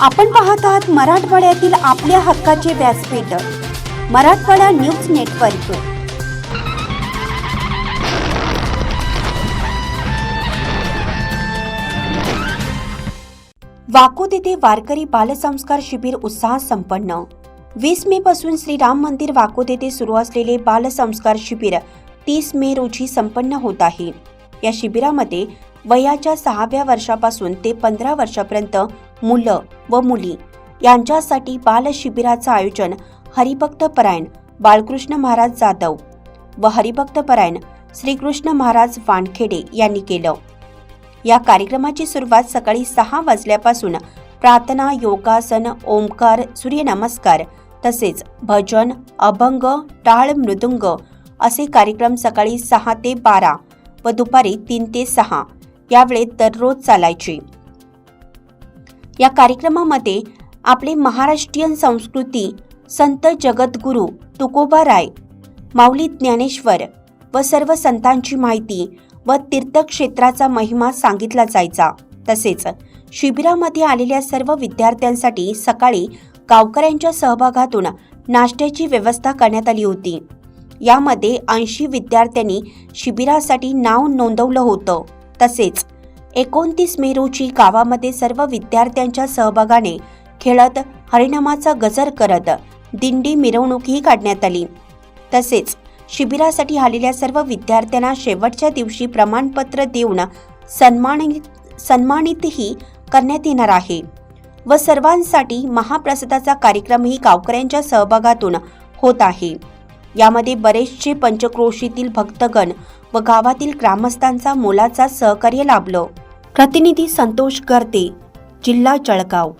आपण पाहत आहात मराठवाड्यातील आपल्या हक्काचे व्यासपीठ मराठवाडा न्यूज नेटवर्क. वाकोद येथे वारकरी बालसंस्कार शिबिर उत्साहात संपन्न. वीस मे पासून श्री राम मंदिर वाकोद येथे सुरू असलेले बालसंस्कार शिबिर तीस मे रोजी संपन्न होत आहे. या शिबिरामध्ये वयाच्या सहाव्या वर्षापासून ते पंधरा वर्षापर्यंत मुलं व मुली. यांच्यासाठी बाल शिबिराचं आयोजन हरिभक्त परायण बाळकृष्ण महाराज जाधव व हरिभक्त परायण श्रीकृष्ण महाराज वानखेडे यांनी केलं. या कार्यक्रमाची सुरुवात सकाळी सहा वाजल्यापासून प्रार्थना योगासन ओंकार सूर्यनमस्कार तसेच भजन अभंग टाळ मृदुंग असे कार्यक्रम सकाळी सहा ते बारा व दुपारी तीन ते सहा यावेळी दररोज चालायचे. या कार्यक्रमामध्ये आपले महाराष्ट्रीयन संस्कृती संत जगद्गुरू तुकोबा राय माऊली ज्ञानेश्वर व सर्व संतांची माहिती व तीर्थक्षेत्राचा महिमा सांगितला जायचा. तसेच शिबिरामध्ये आलेल्या सर्व विद्यार्थ्यांसाठी सकाळी गावकऱ्यांच्या सहभागातून नाश्त्याची व्यवस्था करण्यात आली होती. यामध्ये ऐंशी विद्यार्थ्यांनी शिबिरासाठी नाव नोंदवलं होतं. तसेच एकोणतीस मे रोजी गावामध्ये सर्व विद्यार्थ्यांच्या सहभागाने खेळत हरिनामाचा गजर करत दिंडी मिरवणूकही काढण्यात आली. तसेच शिबिरासाठी आलेल्या सर्व विद्यार्थ्यांना शेवटच्या दिवशी प्रमाणपत्र देऊन सन्मानित सन्मानितही करण्यात येणार आहे व सर्वांसाठी महाप्रसादाचा कार्यक्रमही गावकऱ्यांच्या सहभागातून होत आहे. यामध्ये बरेचसे पंचक्रोशीतील भक्तगण व गावातील ग्रामस्थांचा मोलाचा सहकार्य लाभलं. प्रतिनिधी संतोष गर्ते जिल्हा जळगाव.